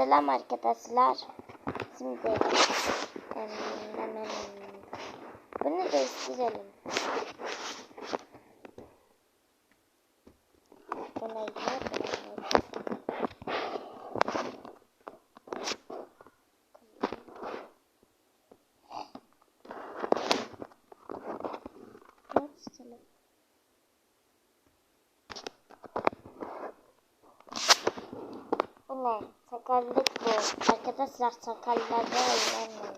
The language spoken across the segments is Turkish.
Selam arkadaşlar. Şimdi em, hemen bunu değiştirelim. Bu neydi? Ne yapalım? Bu ne? Sakallık bu. Arkadaşlar sakallarda oynanmayın.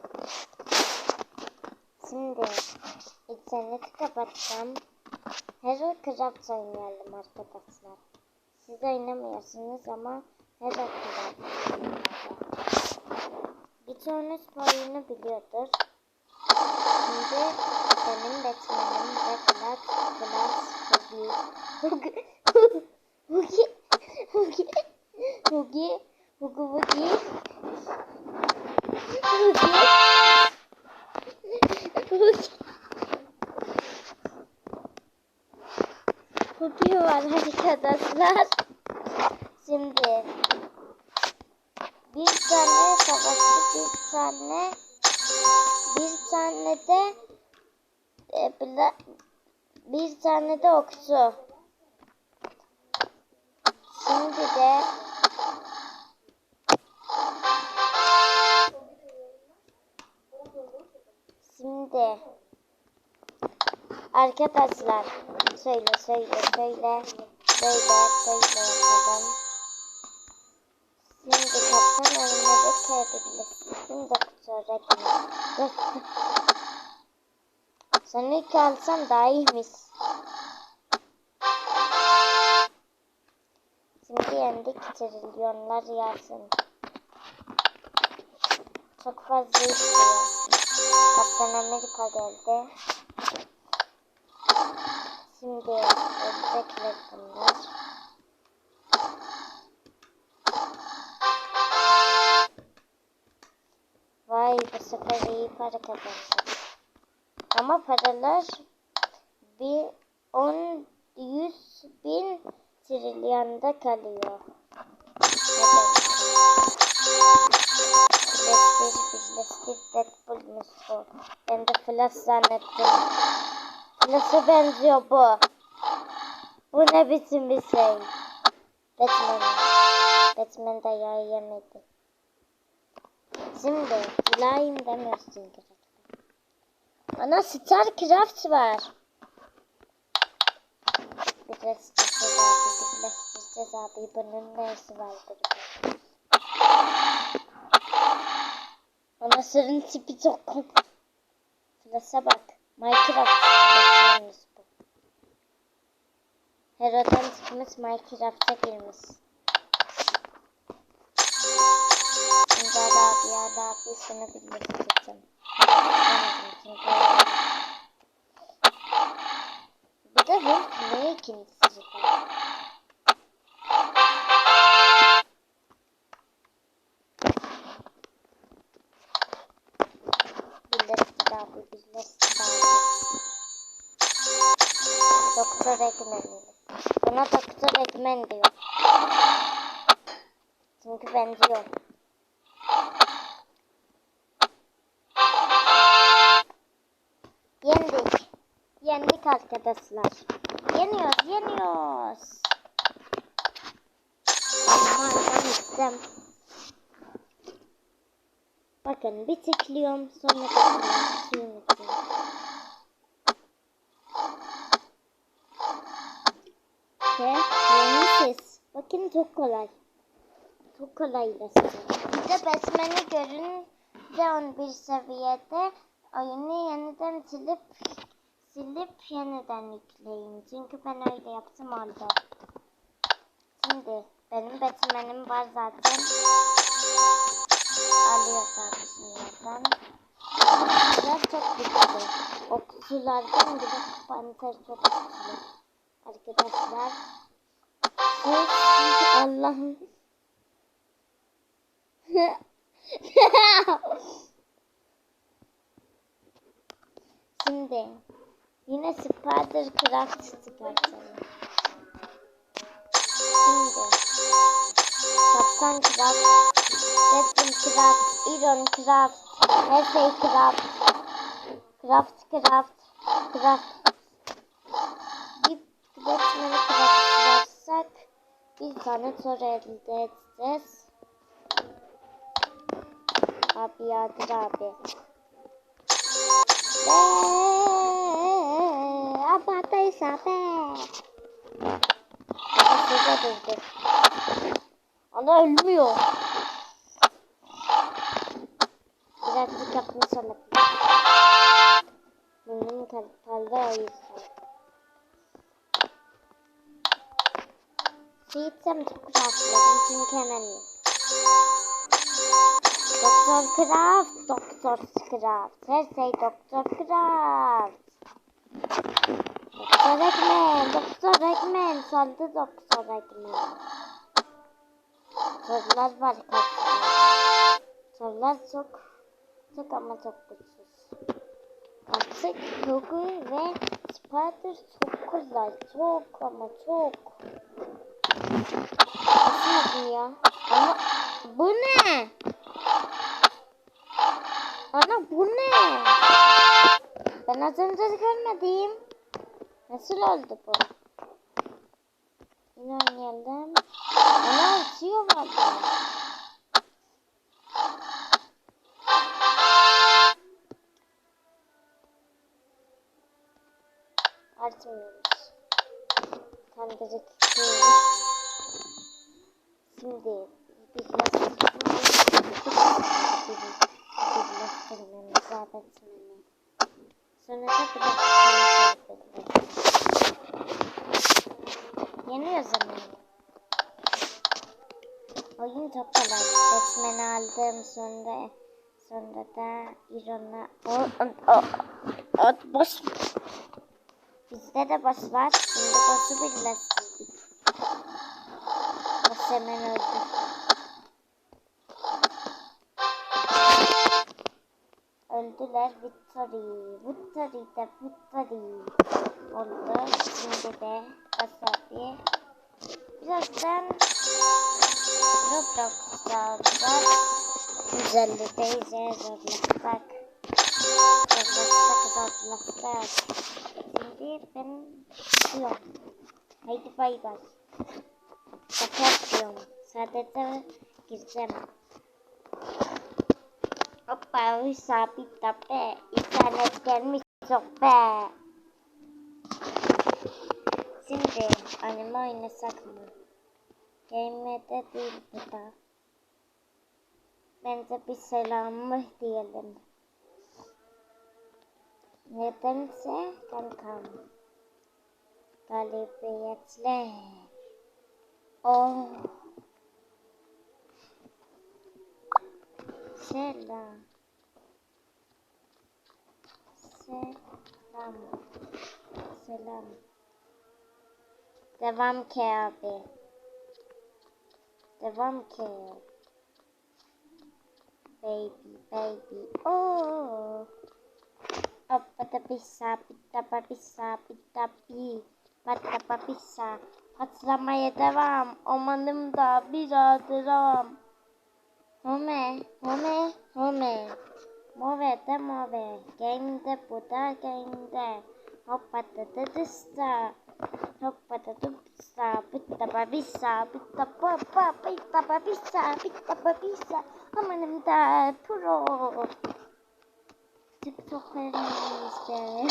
Şimdi interneti kapatacağım. Hero Craft oynayalım arkadaşlar. Siz oynamıyorsunuz ama Hero Craft. Birçoğunuz bu oyunu biliyordur. Şimdi benim Batman'im ve Black Glass Hugi Hugi Hugi Hugi Hugi Hugi Hugi Hugi var arkadaşlar. Şimdi bir tane savaşçı, bir tane bir tane de e, bla, bir tane de okçu. Şimdi de arkadaşlar şöyle şöyle şöyle böyle böyle yapalım. Şimdi kaptan önüne de kayabilirsin. Şimdi öğretmen. Sen ilk alsam daha iyiymiş. Şimdi yendik trilyonlar yazsın. Çok fazla istiyor. Kaptan Amerika geldi. Şimdi bunlar. Vay bu sefer iyi para kazandık. Ama paralar bir 10 100 bin trilyonda kalıyor. Birleştir, birleştir, Deadpool'muş bu. Ben de Flash zannettim. Flash'a benziyor bu. Bu ne biçim bir şey? Batman. Batman dayağı yemedi. Şimdi Flying demiyorsun direkt. Ana Starcraft var. Birleştireceğiz abi, birleştireceğiz abi. Bunun neyisi var burada? Ana sırrın tipi çok. Flash'a bak. Minecraft Flash'ıymış bu. Hero'dan çıkmış Minecraft'a girmiş. Şimdi abi ya da abi sana birleştireceğim. Bir de Hulk ne ikincisi var? Eggman diyor. Çünkü benziyor. Yendik. Yendik arkadaşlar. Yeniyoruz, yeniyoruz. Ben istem. Bakın bir tıklıyorum sonra. Suyunu Bakın çok kolay. Çok kolaylaştı. Bir de Batman'i görünce 11 seviyede oyunu yeniden silip silip yeniden yükleyin. Çünkü ben öyle yaptım oldu. Şimdi benim Batman'im var zaten. Alıyoruz abi şimdiden. Okçular çok güçlü. Okçulardan bir de panter çok güçlü. Arkadaşlar. Ay Allah'ım. Şimdi yine Spider Craft Spider. Şimdi Kaptan Craft, Deadpool Craft, Iron Craft, Hersey Craft, Craft Craft, Craft. Git Batman'ı Craft bir tane tor elde edeceğiz. Abi yardır abi. Eee, abartıysa be. Şurada durdu. Ana ölmüyor. Birazcık yapmış olabilir. Benim kalpalda o yüzden. Seyitsem çok rahatladım çünkü hemen. Doktor Kraft, Doktor Kraft. Her şey Doktor Kraft. Doktor Ekmen, Doktor Ekmen. Saldı Doktor Ekmen. Sorular var karşımda. Sorular çok, çok ama çok güçsüz. Artık Logu ve Spider çok kolay. Çok ama çok. Nasıl ya? Ama bu ne? Ana bu ne? Ben az önce görmedim. Nasıl oldu bu? Yine oynayalım. Ana uçuyor valla. Açmıyormuş. Kandırık. Şimdi bir nasıl birleştirmemiz Batman'i. Sonra da birleştirmemiz Yeniyor zamanı. Oyun çok kolay. Batman'i aldım sonra sonra da Iron'a o, o, o, boss Bizde de boss var. Şimdi boss'u birleştirdik. Boss hemen öldü. Öldüler. Victory. Victory de victory. Oldu. Şimdi de wasabi. Birazdan Roblox'ta olacak. Güzellikteyiz ya Roblox'ta. Roblox'ta Roblox'ta. Şimdi ben gidiyorum. Haydi bay bay. Şaka yapıyorum. Sadece gireceğim. Hoppa sabit be. İnternet gelmiş çok be. Şimdi anime oynasak mı? Game'de değil bu da. Bence bir selamı diyelim. Nedense kankam. Galibiyetle. Oh. Selam. Selam. Selam. Devam ki abi. Devam ki. Baby, baby. Oh. Appatapissa, pittapapissa, pittapi, pattapapissa. Patlamaya devam, amanımda bir hatıram. Home, home, home. Move te move, gemide bu da gemide. Hoppatatıdısta, hoppatatıdısta, pittapapissa, pittapapa, pittapapissa, pittapapissa. Amanımda pro. TikTok'larımız be.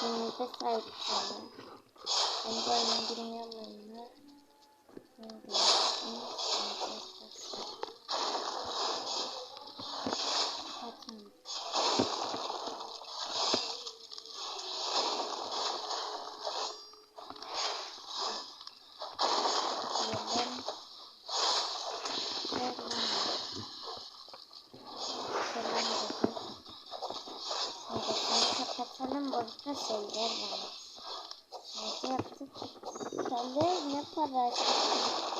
Şimdi de sahip sana. Ben bu oyunu bilmiyorum oyunu. Şimdi, Bakın. Diyelim. Selam. Selam dedim. Şimdi şunu Burada şeyler var. Şöyle yaptık. Şöyle ne para Kanka.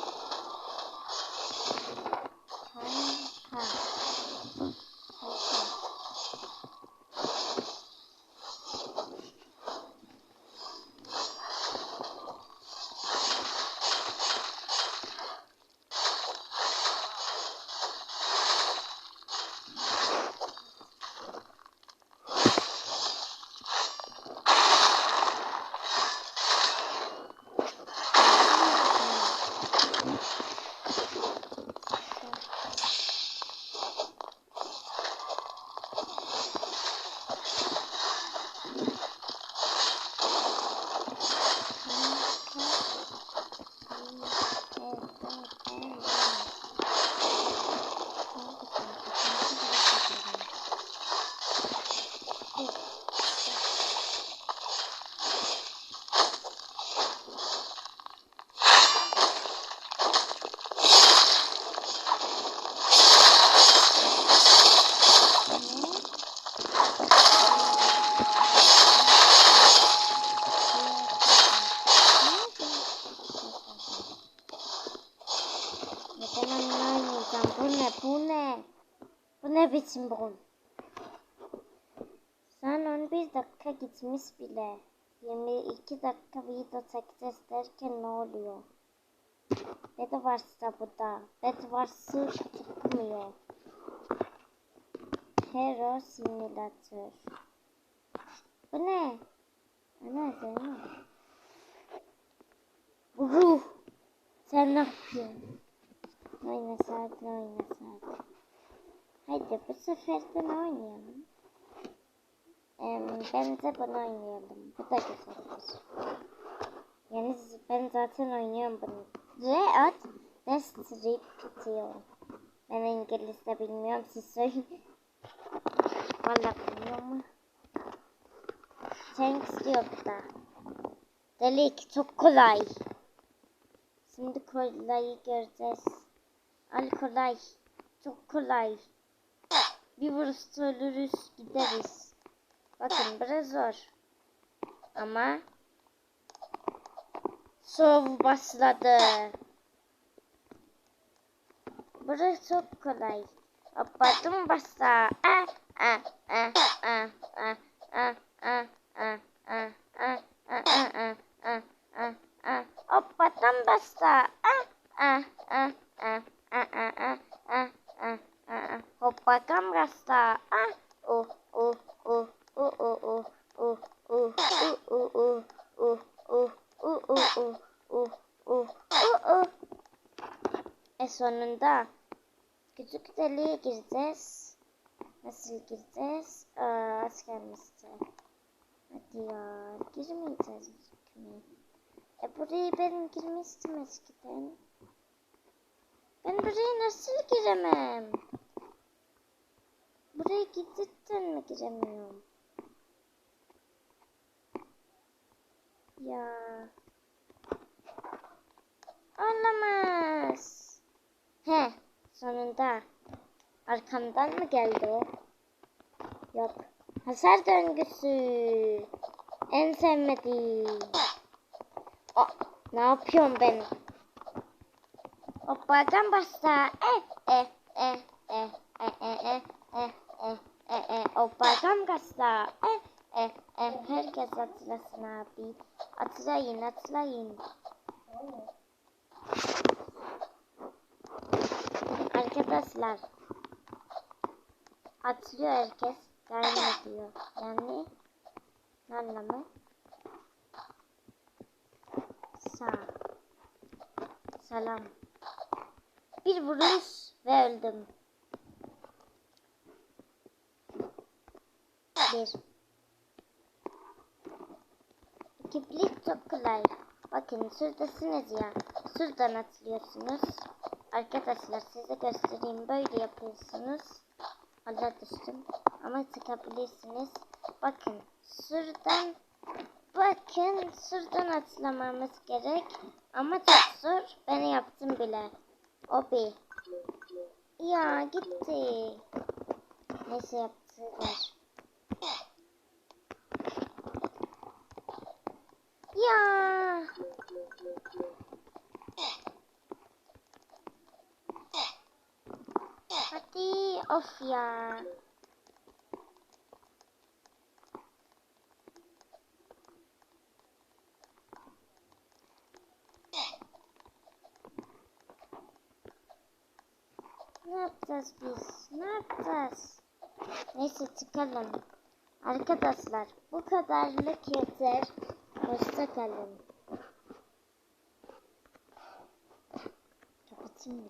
Onunla oynayacağım. Bu ne? Bu ne? Bu ne biçim bu? Sen 11 dakika gitmiş bile. 22 dakika video çekeceğiz derken ne oluyor? Bed varsa bu da. Bed varsa çıkmıyor. Hero Simulator. Bu ne? Ana Zeynep. Bu ruh. Sen ne yapıyorsun? Oyna sakin oyna sakin. Haydi bu sefer de ne oynayalım? Ee, bence bunu oynayalım. Bu da güzeldir. Yani ben zaten oynuyorum bunu. Reat Description. Ben İngilizce bilmiyorum siz söyleyin. Valla bilmiyorum diyor bu da. Delik çok kolay. Şimdi kolayı göreceğiz. Al kolay. Çok kolay. Bir vuruşta ölürüz gideriz. Bakın biraz zor. Ama şov başladı. Burası çok kolay. Apadım basa. Ah ah ah ah ah ah ah ah ah ah ah ah ah ah ah Apadım basa. Ah ah Sonunda küçük deliğe gireceğiz. Nasıl gireceğiz? Aa, az gelmişti. Hadi ya girmeyeceğiz mi? E burayı ben girmiştim eskiden. Ben buraya nasıl giremem? Buraya giditten mi giremiyorum? Ya. Olamaz. He, sonunda. Arkamdan mı geldi o? Yok. Hasar döngüsü. En sevmediğim. Aa, ne yapıyorum ben? Hoppadan basta. Eh, eh, eh, eh, eh, eh, eh, eh, eh, eh, eh. Hoppadan basta. Eh, eh, eh. Herkes atlasın abi. Atlayın, atlayın tekrar siler. Hatırlıyor herkes. Yani diyor. Yani anlamı Sa Salam. Bir vuruş ve öldüm. Bir. Kiplik çok kolay. Bakın şuradasınız ya. Şuradan atılıyorsunuz. Arkadaşlar size göstereyim. Böyle yapıyorsunuz. Allah düştüm. Ama çıkabilirsiniz. Bakın şuradan bakın şuradan atlamamız gerek. Ama çok zor. Ben yaptım bile. O bir. Ya gitti. Neyse yaptılar. Ya. Hadi of ya. Ne yapacağız biz? Ne yapacağız? Neyse çıkalım. Arkadaşlar bu kadarlık yeter. Hoşça kalın. Kapatayım mı?